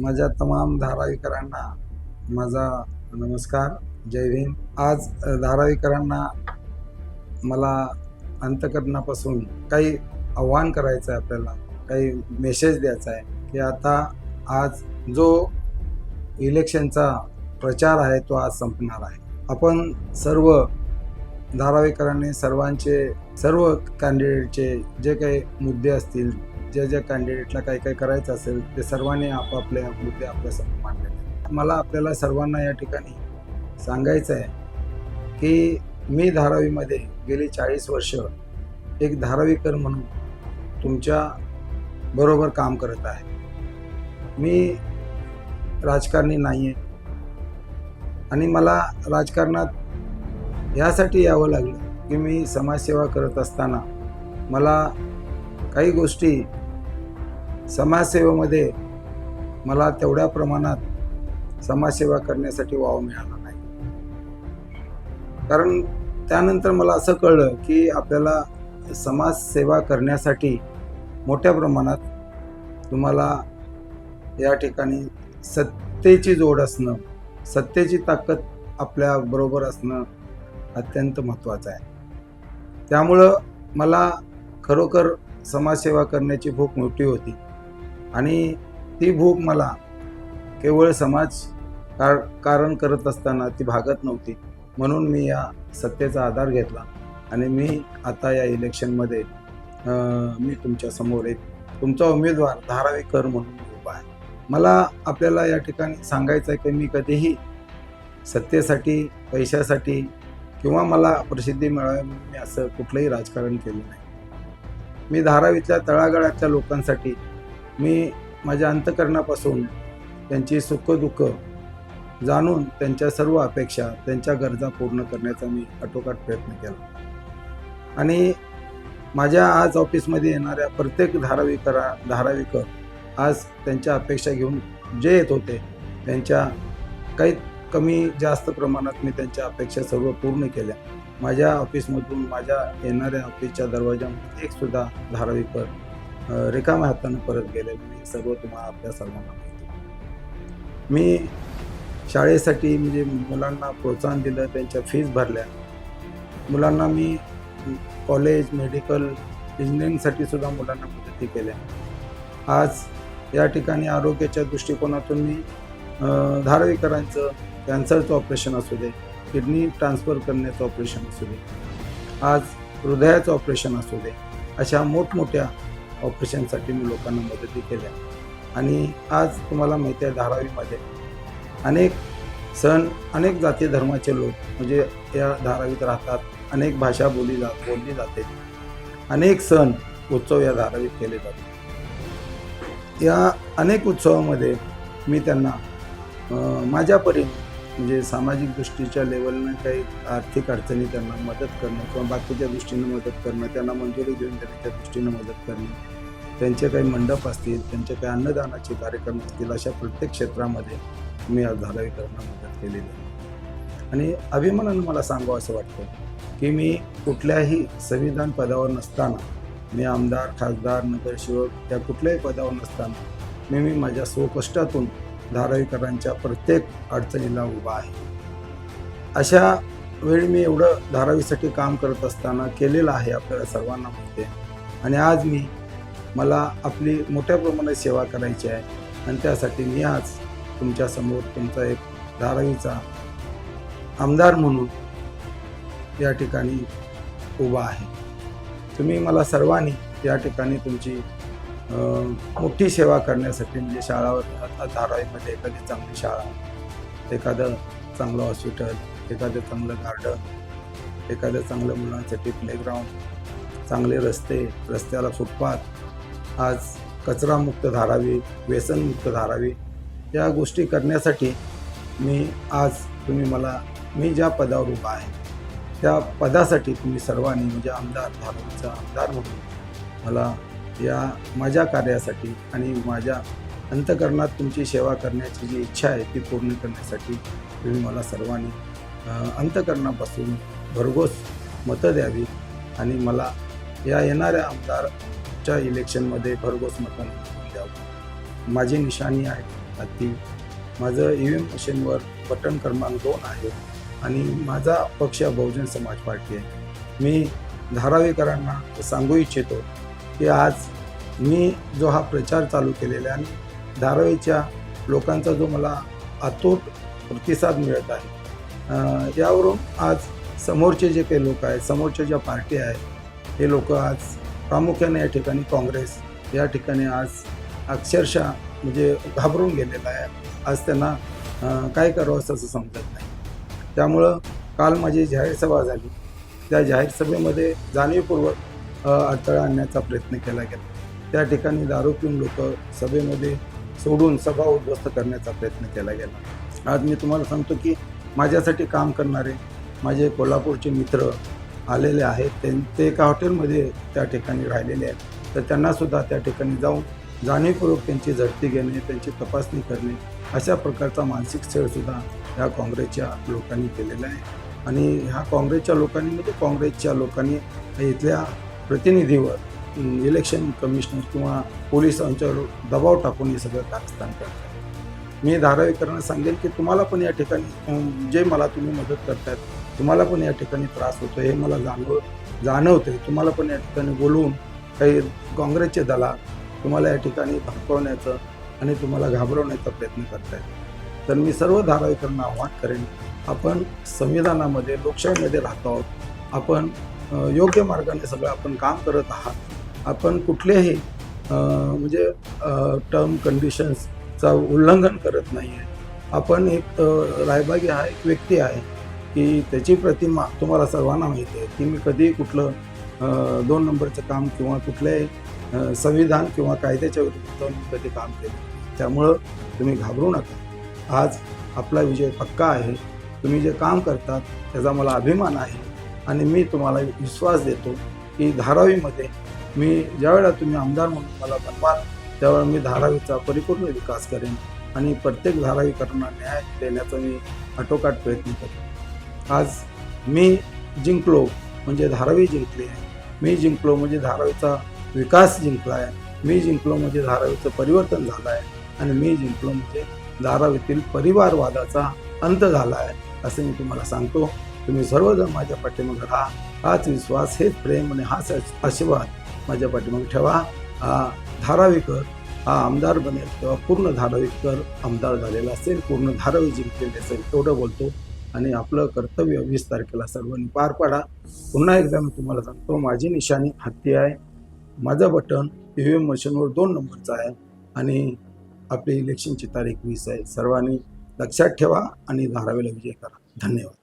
माझ्या तमाम धारावीकरांना माझा नमस्कार जय भीम. आज धारावीकरांना मला अंतकरणापासून काही आव्हान करायचं आहे आपल्याला काही मेसेज द्यायचा आहे की आता आज जो इलेक्शनचा प्रचार आहे तो आज संपणार आहे. आपण सर्व धारावीकरांनी सर्वांचे सर्व कॅन्डिडेटचे जे काही मुद्दे असतील ज्या ज्या कॅन्डिडेटला काही काही करायचं असेल ते सर्वांनी आपापले मुद्दे आपल्यासमोर मांडले आहेत. मला आपल्याला सर्वांना या ठिकाणी सांगायचं आहे की मी धारावीमध्ये गेली चाळीस वर्ष एक धारावीकर म्हणून तुमच्या बरोबर काम करत आहे मी राजकारणी नाही आहे आणि मला राजकारणात यासाठी यावं लागलं की मी समाजसेवा करत असताना मला काही गोष्टी समाजसेवेमध्ये मला तेवढ्या प्रमाणात समाजसेवा करण्यासाठी वाव मिळाला नाही. कारण त्यानंतर मला असं कळलं की आपल्याला समाजसेवा करण्यासाठी मोठ्या प्रमाणात तुम्हाला या ठिकाणी सत्तेची जोड असणं सत्तेची ताकद आपल्याबरोबर असणं अत्यंत महत्त्वाचं आहे. त्यामुळं मला खरोखर समाजसेवा करण्याची भूक मोठी होती. आणि ती भूक मला केवळ समाज कार कारण करत असताना ती भागत नव्हती. म्हणून मी या सत्तेचा आधार घेतला. आणि मी आता या इलेक्शनमध्ये मी तुमच्यासमोर एक तुमचा उमेदवार धारावीकर म्हणून उभा आहे. मला आपल्याला या ठिकाणी सांगायचं आहे की मी कधीही सत्तेसाठी पैशासाठी किंवा मला प्रसिद्धी मिळावी म्हणून मी असं कुठलंही राजकारण केलं नाही. मी धारावीतल्या तळागाळातल्या लोकांसाठी मी माझ्या अंतकरणापासून त्यांची सुखदुःख जाणून त्यांच्या सर्व अपेक्षा त्यांच्या गरजा पूर्ण करण्याचा मी आटोकाट प्रयत्न केला. आणि माझ्या आज ऑफिसमध्ये येणाऱ्या प्रत्येक धारावीकरा धारावीकर आज त्यांच्या अपेक्षा घेऊन जे येत होते त्यांच्या काही कमी जास्त प्रमाणात मी त्यांच्या अपेक्षा सर्व पूर्ण केल्या. माझ्या ऑफिसमधून माझ्या येणाऱ्या ऑफिसच्या दरवाजामध्ये एकसुद्धा धारावीकर रिकाम्या हातानं परत गेले मी सर्व तुम्हाला आपल्या सर्वांना माहिती मी शाळेसाठी म्हणजे मुलांना प्रोत्साहन दिलं त्यांच्या फीज भरल्या. मुलांना मी कॉलेज मेडिकल इंजिनिअरिंगसाठी सुद्धा मुलांना मदती केल्या. आज या ठिकाणी आरोग्याच्या दृष्टिकोनातून मी धारावीकरांचं कॅन्सरचं ऑपरेशन असू दे किडनी ट्रान्सफर करण्याचं ऑपरेशन असू दे आज हृदयाचं ऑपरेशन असू दे अशा मोठमोठ्या ऑपरेशनसाठी मी लोकांना मदती केल्या. आणि आज तुम्हाला माहिती आहे धारावीमध्ये अनेक सण अनेक जाती धर्माचे लोक म्हणजे या धारावीत राहतात. अनेक भाषा बोली जा बोलली जाते. अनेक सण उत्सव या धारावीत केले जातात. या अनेक उत्सवामध्ये मी त्यांना माझ्या परीने म्हणजे सामाजिक दृष्टीच्या लेवलनं काही आर्थिक अडचणी त्यांना मदत करणं किंवा बाकीच्या दृष्टीनं मदत करणं त्यांना मंजुरी देऊन देण्याच्या दृष्टीनं मदत करणं त्यांचे काही मंडप असतील त्यांचे काही अन्नदानाचे कार्यक्रम असतील अशा प्रत्येक क्षेत्रामध्ये मी आज धारावीकरांना मदत केलेली आहे. आणि अभिमानानं मला सांगावं असं वाटतं की मी कुठल्याही संविधान पदावर नसताना मी आमदार खासदार नगरसेवक या कुठल्याही पदावर नसताना मी मी माझ्या स्वकष्टातून धारावीकरांच्या प्रत्येक अडचणीला उभा आहे. अशा वेळी मी एवढं धारावीसाठी काम करत असताना केलेलं आहे आपल्याला सर्वांना माहिती आहे. आणि आज मी मला आपली मोठ्या प्रमाणात सेवा करायची आहे आणि त्यासाठी मी आज तुमच्यासमोर तुमचा एक धारावीचा आमदार म्हणून या ठिकाणी उभा आहे. तुम्ही मला सर्वांनी या ठिकाणी तुमची मोठी सेवा करण्यासाठी म्हणजे शाळा आता धारावीमध्ये एखादी चांगली शाळा एखादं चांगलं हॉस्पिटल एखादं चांगलं गार्डन एखादं चांगलं मुलांसाठी प्लेग्राऊंड चांगले रस्ते रस्त्याला फुटपाथ आज कचरामुक्त धारावी व्यसनमुक्त धारावी या गोष्टी करण्यासाठी मी आज तुम्ही मला मी ज्या पदावर उभा आहे त्या पदासाठी तुम्ही सर्वांनी म्हणजे आमदार धारावीचा आमदार म्हणून मला या माझ्या कार्यासाठी आणि माझ्या अंतकरणात तुमची सेवा करण्याची जी इच्छा आहे ती पूर्ण करण्यासाठी तुम्ही मला सर्वांनी अंतकरणापासून भरघोस मतं द्यावी आणि मला या येणाऱ्या आमदारच्या इलेक्शनमध्ये भरघोस मतं द्यावं. माझी निशाणी आहे ती माझं ई व्ही एम मशीनवर बटन क्रमांक दोन आहे आणि माझा पक्ष बहुजन समाज पार्टी आहे. मी धारावीकरांना सांगू इच्छितो की आज मी जो हा प्रचार चालू केलेला आहे आणि धारावीच्या लोकांचा जो मला अतूट प्रतिसाद मिळत आहे यावरून आज समोरचे जे काही लोक आहेत समोरच्या ज्या पार्टी आहेत हे लोक आज प्रामुख्याने या ठिकाणी काँग्रेस या ठिकाणी आज अक्षरशः म्हणजे घाबरून गेलेला आहे. आज त्यांना काय करावं असं समजत नाही. त्यामुळं काल माझी जाहीर सभा झाली. त्या जाहीर सभेमध्ये जाणीवपूर्वक अडथळा आणण्याचा प्रयत्न केला गेला. त्या ठिकाणी दारू पिऊन लोक सभेमध्ये सोडून सभा उद्ध्वस्त करण्याचा प्रयत्न केला गेला. आज मी तुम्हाला सांगतो की माझ्यासाठी काम करणारे माझे कोल्हापूरचे मित्र आलेले आहेत. ते ते एका हॉटेलमध्ये त्या ठिकाणी राहिलेले आहेत. तर त्यांनासुद्धा त्या ठिकाणी जाऊन जाणीवपूर्वक त्यांची झडती घेणे त्यांची तपासणी करणे अशा प्रकारचा मानसिक छेडसुद्धा ह्या काँग्रेसच्या लोकांनी केलेला आहे. आणि ह्या काँग्रेसच्या लोकांनी म्हणजे काँग्रेसच्या लोकांनी इथल्या प्रतिनिधीवर इलेक्शन कमिशनर किंवा पोलिसांच्यावर दबाव टाकून हे सगळं कारस्थान करतात मी धारावीकरांना सांगेन की तुम्हाला पण या ठिकाणी जे मला तुम्ही मदत करतात तुम्हाला पण या ठिकाणी त्रास होतो हे मला जाणव जाणवते तुम्हाला पण या ठिकाणी बोलवून काही काँग्रेसचे दलाल तुम्हाला या ठिकाणी धमकवण्याचं आणि तुम्हाला घाबरवण्याचा प्रयत्न करतायत. तर मी सर्व धारावीकरांना आव्हान करेन आपण संविधानामध्ये लोकशाहीमध्ये राहतो आहोत. आपण योग्य मार्गाने सगळं आपण काम करत आहात. आपण कुठलेही म्हणजे टर्म कंडिशन्सचा उल्लंघन करत नाही आहे आपण एक रायबागी हा एक व्यक्ती आहे की त्याची प्रतिमा तुम्हाला सर्वांना माहिती आहे की मी कधीही कुठलं दोन नंबरचं काम किंवा कुठल्याही संविधान किंवा कायद्याच्या विरुद्ध मी कधी काम केलं त्यामुळं तुम्ही घाबरू नका. आज आपला विजय पक्का आहे. तुम्ही जे काम करतात त्याचा मला अभिमान आहे. आणि मी तुम्हाला विश्वास देतो की धारावीमध्ये मी ज्यावेळेला तुम्ही आमदार म्हणून मला बनवाल त्यावेळेला मी धारावीचा परिपूर्ण विकास करेन आणि प्रत्येक धारावीकरांना न्याय देण्याचा मी आटोकाट प्रयत्न करेन. आज मी जिंकलो म्हणजे धारावी जिंकली आहे. मी जिंकलो म्हणजे धारावीचा विकास जिंकला आहे. मी जिंकलो म्हणजे धारावीचं परिवर्तन झालं आहे. आणि मी जिंकलो म्हणजे धारावीतील परिवारवादाचा अंत झाला आहे असं मी तुम्हाला सांगतो. तुम्ही सर्वजण माझ्या पाठीमागे राहा. हाच विश्वास हेच प्रेम आणि हाच आशीर्वाद माझ्या पाठीमागे ठेवा. हा धारावीकर हा आमदार बनेल तेव्हा पूर्ण धारावीकर आमदार झालेला असेल पूर्ण धारावी जिंकलेली असेल तेवढं बोलतो. आणि आपलं कर्तव्य वीस तारखेला सर्वांनी पार पाडा. पुन्हा एकदा मी तुम्हाला सांगतो माझी निशाणी हत्ती आहे. माझं बटन ई व्ही एम मशीनवर दोन नंबरचं आहे. आणि आपली इलेक्शनची तारीख वीस आहे. सर्वांनी लक्षात ठेवा आणि धारावीला विजय करा. धन्यवाद.